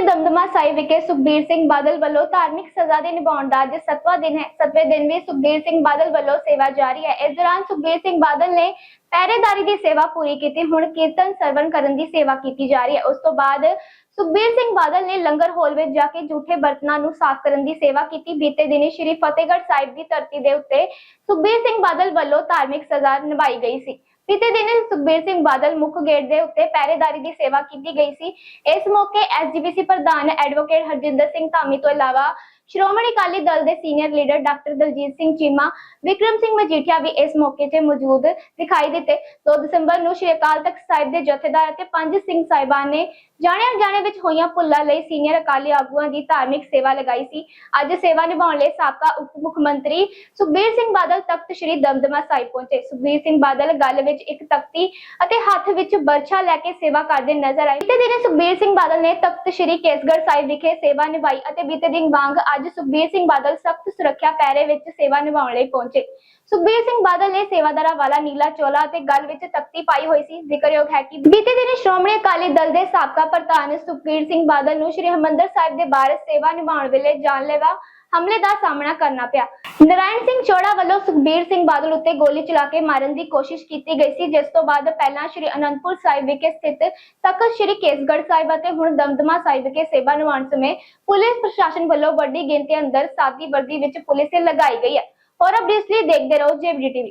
ਸ੍ਰੀ ਦਮਦਮਾ ਸਾਹਿਬ ਵਿਖੇ ਸੁਖਬੀਰ ਸਿੰਘ ਬਾਦਲ ਵੱਲੋਂ ਧਾਰਮਿਕ ਸਜ਼ਾ ਦੇ ਨਿਭਾਉਣ ਦਾ ਅੱਜ ਸੱਤਵਾਂ ਦਿਨ ਹੈ। ਸੱਤਵੇਂ ਦਿਨ ਵੀ ਸੁਖਬੀਰ ਸਿੰਘ ਬਾਦਲ ਵੱਲੋਂ ਸੇਵਾ ਜਾਰੀ ਹੈ। ਇਸ ਦੌਰਾਨ ਸੁਖਬੀਰ ਸਿੰਘ ਬਾਦਲ ਨੇ ਪਹਿਰੇਦਾਰੀ ਦੀ ਸੇਵਾ ਪੂਰੀ ਕੀਤੀ। ਹੁਣ ਕੀਰਤਨ ਸਰਵਣ ਕਰਨ ਦੀ ਸੇਵਾ ਕੀਤੀ ਜਾ ਰਹੀ ਹੈ। ਉਸ ਤੋਂ ਬਾਅਦ ਸੁਖਬੀਰ ਸਿੰਘ ਬਾਦਲ ਨੇ ਲੰਗਰ ਹਾਲ ਵਿੱਚ ਜਾ ਕੇ ਝੂਠੇ ਬਰਤਨਾਂ ਨੂੰ ਸਾਫ਼ ਕਰਨ ਦੀ ਸੇਵਾ ਕੀਤੀ। ਬੀਤੇ ਦਿਨੀ ਸ਼੍ਰੀ ਫਤਿਹਗੜ੍ਹ ਸਾਹਿਬ ਦੀ ਧਰਤੀ ਦੇ ਉੱਤੇ ਸੁਖਬੀਰ ਸਿੰਘ ਬਾਦਲ ਵੱਲੋਂ ਧਾਰਮਿਕ ਸਜ਼ਾ ਨਿਭਾਈ ਗਈ ਸੀ। ਬੀਤੇ ਦਿਨ ਸੁਖਬੀਰ ਸਿੰਘ ਬਾਦਲ ਮੁੱਖ ਗੇਟ ਦੇ ਉੱਤੇ ਪਹਿਰੇਦਾਰੀ ਦੀ ਸੇਵਾ ਕੀਤੀ ਗਈ ਸੀ। ਇਸ ਮੌਕੇ ਐਸਜੀਪੀਸੀ ਪ੍ਰਧਾਨ ਐਡਵੋਕੇਟ ਹਰਜਿੰਦਰ ਸਿੰਘ ਧਾਮੀ ਤੋਂ ਇਲਾਵਾ ਸ਼੍ਰੋਮਣੀ ਅਕਾਲੀ ਦਲ ਦੇ senior leader doctor Daljit Singh Cheema, Vikram Singh Majithia ਵੀ ਇਸ ਮੌਕੇ ਤੇ ਮੌਜੂਦ ਦਿਖਾਈ ਦਿੱਤੇ। 2 ਦਸੰਬਰ ਨੂੰ ਸ਼੍ਰੀ ਅਕਾਲ ਤਖਤ ਸਾਹਿਬ ਦੇ ਜਥੇਦਾਰ ਅਤੇ ਪੰਜ ਸਿੰਘ ਸਾਹਿਬਾਨ ਨੇ ਜਾਣੇ ਵਿੱਚ ਹੋਈਆਂ ਭੁੱਲਾਂ ਲਈ ਸੀਨੀਅਰ ਅਕਾਲੀ ਆਗੂਆਂ ਦੀ ਧਾਰਮਿਕ ਸੇਵਾ ਲਗਾਈ ਸੀ। ਅੱਜ ਸੇਵਾ ਨਿਭਾਉਣ ਲਈ ਸਾਬਕਾ ਉਪ ਮੁੱਖ ਮੰਤਰੀ ਸੁਖਬੀਰ ਸਿੰਘ ਬਾਦਲ ਤਖਤ ਸ੍ਰੀ ਦਮਦਮਾ ਸਾਹਿਬ ਪਹੁੰਚੇ। ਸੁਖਬੀਰ ਸਿੰਘ ਬਾਦਲ ਗੱਲ ਵਿੱਚ ਇੱਕ ਤਖਤੀ ਅਤੇ ਹੱਥ ਵਿੱਚ ਬਰਛਾ ਲੈ ਕੇ ਸੇਵਾ ਕਰਦੇ ਨਜ਼ਰ ਆਏ। ਬੀਤੇ ਦਿਨ ਸੁਖਬੀਰ ਸਿੰਘ ਬਾਦਲ ਨੇ ਤਖਤ ਸ੍ਰੀ ਕੇਸਗੜ੍ਹ ਸਾਹਿਬ ਵਿਖੇ ਸੇਵਾ ਨਿਭਾਈ ਅਤੇ ਬੀਤੇ ਦਿਨ ਵਾਂਗ ਅੱਜ ਸੁਖਬੀਰ ਸਿੰਘ ਬਾਦਲ ਸਖਤ ਸੁਰੱਖਿਆ ਪਹਿਰੇ ਵਿੱਚ ਸੇਵਾ ਨਿਭਾਉਣ ਲਈ ਪਹੁੰਚੇ। ਸੁਖਬੀਰ ਸਿੰਘ ਬਾਦਲ ਨੇ ਸੇਵਾਦਾਰਾਂ ਵਾਲਾ ਨੀਲਾ ਚੋਲਾ ਅਤੇ ਗਲ ਵਿੱਚ ਤਖਤੀ ਪਾਈ ਹੋਈ ਸੀ। ਜ਼ਿਕਰਯੋਗ ਹੈ ਕਿ ਬੀਤੇ ਦਿਨ ਸ਼੍ਰੋਮਣੀ ਅਕਾਲੀ ਦਲ ਦੇ ਸਾਬਕਾ ਪ੍ਰਧਾਨ ਸੁਖਬੀਰ ਸਿੰਘ ਬਾਦਲ ਨੂੰ ਸ਼੍ਰੀ ਹਰਿਮੰਦਰ ਸਾਹਿਬ ਦੇ ਬਾਰੇ ਸੇਵਾ ਨਿਭਾਉਣ ਵੇਲੇ ਜਾਨਲੇਵਾ ਹਮਲੇ ਦਾ ਸਾਹਮਣਾ ਕਰਨਾ ਪਿਆ। ਨਰਾਇਣ ਸਿੰਘ ਚੋੜਾ ਵੱਲੋਂ ਸੁਖਬੀਰ ਸਿੰਘ ਬਾਦਲ ਉੱਤੇ ਗੋਲੀ ਚਲਾ ਕੇ ਮਾਰਨ ਦੀ ਕੋਸ਼ਿਸ਼ ਕੀਤੀ ਗਈ ਸੀ, ਜਿਸ ਤੋਂ ਬਾਅਦ ਪਹਿਲਾਂ ਸ਼੍ਰੀ ਅਨੰਦਪੁਰ ਸਾਹਿਬ ਵਿਖੇ ਸਥਿਤ ਤਖਤ ਸ਼੍ਰੀ ਕੇਸਗੜ੍ਹ ਸਾਹਿਬ ਅਤੇ ਹੁਣ ਦਮਦਮਾ ਸਾਹਿਬ ਵਿਖੇ ਸੇਵਾ ਨਿਭਾਉਣ ਸਮੇਂ ਪੁਲਿਸ ਪ੍ਰਸ਼ਾਸਨ ਵੱਲੋਂ ਵੱਡੀ ਗਿਣਤੀ ਅੰਦਰ ਸਾਦੀ ਵਰਦੀ ਵਿੱਚ ਪੁਲਿਸ ਲਗਾਈ ਗਈ ਹੈ। ਹੋਰ ਅਪਡੇਟਸ ਲਈ ਦੇਖਦੇ ਰਹੋ ਜੇਬੀਟੀ ਟੀਵੀ।